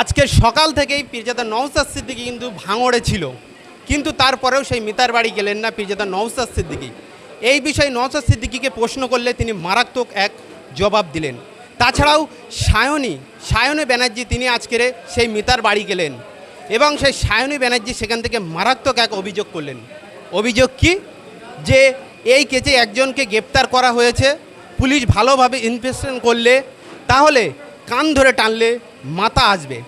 আজকে সকাল থেকেই পীরজাদা নওসাদ সিদ্দিকি কিন্তু ভাঙড়ে ছিল। কিন্তু তারপরেও সেই মিতার বাড়ি গেলেন না পীরজাদা নওসাদ সিদ্দিকি। এই বিষয়ে নওসাদ সিদ্দিকিকে প্রশ্ন করলে তিনি মারাত্মক এক জবাব দিলেন। তাছাড়াও সায়নী সায়নী ব্যানার্জি তিনি আজকের সেই মিতার বাড়ি গেলেন এবং সেই সায়নী ব্যানার্জি সেখান থেকে মারাত্মক এক অভিযোগ করলেন। অভিযোগ কি? যে এই কেসে একজনকে গ্রেপ্তার করা হয়েছে, পুলিশ ভালোভাবে ইনভেস্টিগেশন করলে তাহলে কান ধরে টানলে মাথা আসবে।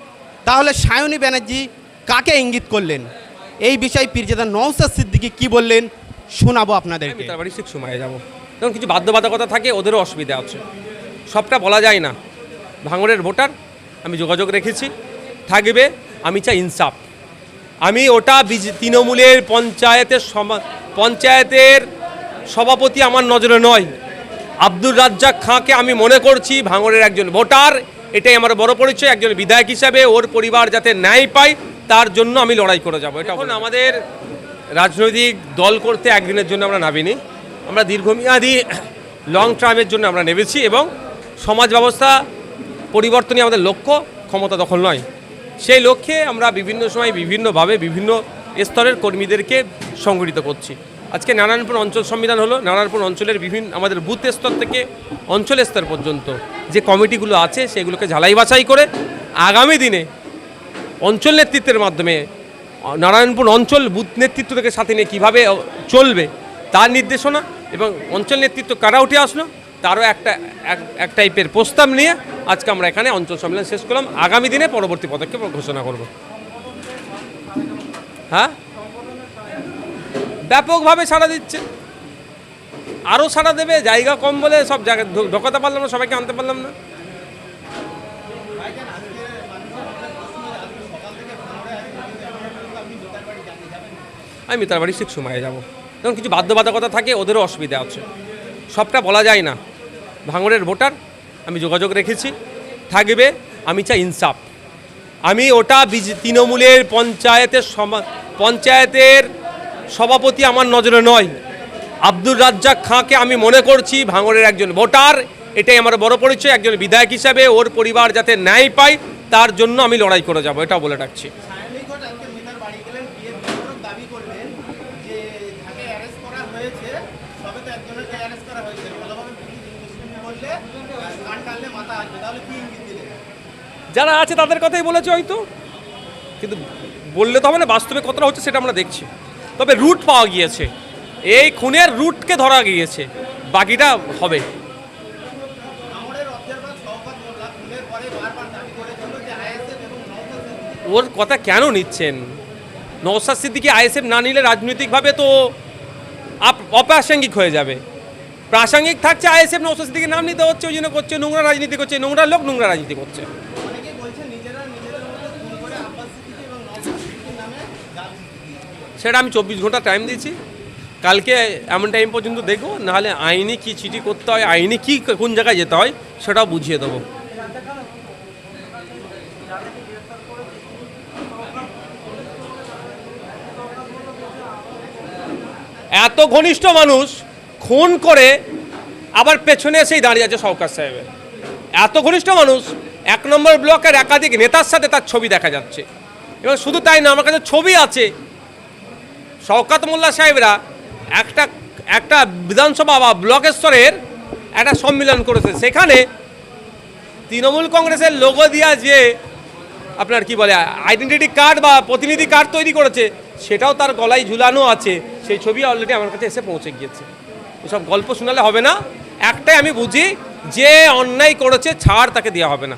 তাহলে সায়নী ব্যানার্জি কাকে ইঙ্গিত করলেন? এই বিষয়ে পীরজাদা নওসাদ সিদ্দিকি কি বললেন? শোনাবো আপনাদেরকে। বাড়ি ঠিক সময়ে যাব। যেমন কিছু বাধ্যবাধকতা থাকে, ওদেরও অসুবিধা আছে সবটা বলা যায় না। ভাঙড়ের ভোটার, আমি যোগাযোগ রেখেছি। থাকবে, আমি চাই ইনসাফ। আমি ওটা তৃণমূলের পঞ্চায়েতের পঞ্চায়েতের সভাপতি আমার নজরে নয়। আব্দুর রাজ্জাক খাঁকে আমি মনে করছি ভাঙড়ের একজন ভোটার। এটাই আমার বড় পরিচয়। একজন বিধায়ক হিসাবে ওর পরিবার যাতে ন্যায় পায় তার জন্য আমি লড়াই করে যাব। এটা এখন আমাদের রাজনৈতিক দল করতে একদিনের জন্য আমরা নামিনি। আমরা দীর্ঘমেয়াদী লং টার্মের জন্য আমরা নেমেছি এবং সমাজ ব্যবস্থা পরিবর্তনই আমাদের লক্ষ্য ক্ষমতা দখল নয়। সেই লক্ষ্যে আমরা বিভিন্ন সময় বিভিন্নভাবে বিভিন্ন স্তরের কর্মীদেরকে সংগঠিত করছি। আজকে নারায়ণপুর অঞ্চল সংবিধান হলো নারায়ণপুর অঞ্চলের বিভিন্ন আমাদের বুথ স্তর থেকে অঞ্চল স্তর পর্যন্ত। যে কমিটিগুলো আছে সেগুলোকে ঝালাই বাছাই করে আগামী দিনে অঞ্চল নেতৃত্বের মাধ্যমে, নারায়ণপুর অঞ্চল বুথ নেতৃত্ব থেকে সাথে নিয়ে কীভাবে চলবে তার নির্দেশনা এবং অঞ্চল নেতৃত্ব কারা উঠে আসলো তারও একটা, এক- টাইপের প্রস্তাব নিয়ে আজকে আমরা এখানে অঞ্চল সম্মেলন শেষ করলাম। আগামী দিনে পরবর্তী পদক্ষেপ ঘোষণা করব। হ্যাঁ? ব্যাপকভাবে সাড়া দিচ্ছে। আরও সাড়া দেবে, জায়গা কম বলে সব জায়গায় ঢো- ঢোকাতে পারলাম না, সবাইকে আনতে পারলাম না। আমি মিতার বাড়ি ঠিক সময়ে যাব। যেমন কিছু বাধ্যবাধকতা থাকে, ওদেরও অসুবিধা আছে সবটা বলা যায় না। ভাঙড়ের ভোটার, আমি যোগাযোগ রেখেছি। থাকবে, আমি চাই ইনসাফ। আমি ওটা বিজ- তৃণমূলের পঞ্চায়েতের পঞ্চায়েতের সভাপতি আমার নজরে নয়। আব্দুর রাজ্জাক খাঁকে আমি মনে করছি ভাঙড়ের একজন ভোটার। এটাই আমার বড় পরিচয়, একজন বিধায়ক হিসাবে ওর পরিবার যাতে ন্যায় পায়, তার জন্য আমি লড়াই করে যাব এটা বলে রাখছি। যারা আছে তাদের কথাই বলেছে হয়তো। কিন্তু বললে তো হবে না, বাস্তবে কতটা হচ্ছে সেটা আমরা দেখছি। তবে রুট পাওয়া গিয়েছে। এই খুনের রুটকে ধরা গিয়েছে। বাকিটা হবে। সিদ্দিকী ওর কথা কেন নিচ্ছেন? নৌসাদ সিদ্দিকি আইএসএফ না নিলে রাজনৈতিকভাবে তো অপ্রাসঙ্গিক হয়ে যাবে। প্রাসঙ্গিক থাকছে আইএসএফ নৌসাদ সিদ্দিকির নাম নিতে হচ্ছে, ওই জন্য করছে, নোংরা রাজনীতি করছে, নোংরা লোক নোংরা রাজনীতি করছে। সিদ্দিকী দিচ্ছে সেটা আমি চব্বিশ ঘণ্টা টাইম দিয়েছি। কালকে এমন টাইম পর্যন্ত দেখব, নাহলে আইনি কি চিঠি করতে হয়, আইনি কি কোন জায়গায় যেতে হয়, সেটাও বুঝিয়ে দেবো। এত ঘনিষ্ঠ মানুষ খুন করে আবার পেছনে এসেই দাঁড়িয়ে আছে সরকার সাহেবের। এত ঘনিষ্ঠ মানুষ, এক নম্বর ব্লকের একাধিক নেতার সাথে তার ছবি দেখা যাচ্ছে। এবং শুধু তাই না, আমার কাছে ছবি আছে। শওকাত মোল্লা সাহেবরা একটা একটা বিধানসভা বা ব্লক স্তরের একটা সম্মেলন করেছে। সেখানে তৃণমূল কংগ্রেসের লোগো দিয়া যে আপনার কি বলে আইডেন্টিটি কার্ড বা প্রতিনিধি কার্ড তৈরি করেছে, সেটাও তার গলায় ঝুলানো আছে। সেই ছবি অলরেডি আমার কাছে এসে পৌঁছে গিয়েছে। ওসব গল্প শোনালে হবে না। একটাই আমি বুঝি, যে অন্যায় করেছে ছাড় তাকে দেওয়া হবে না।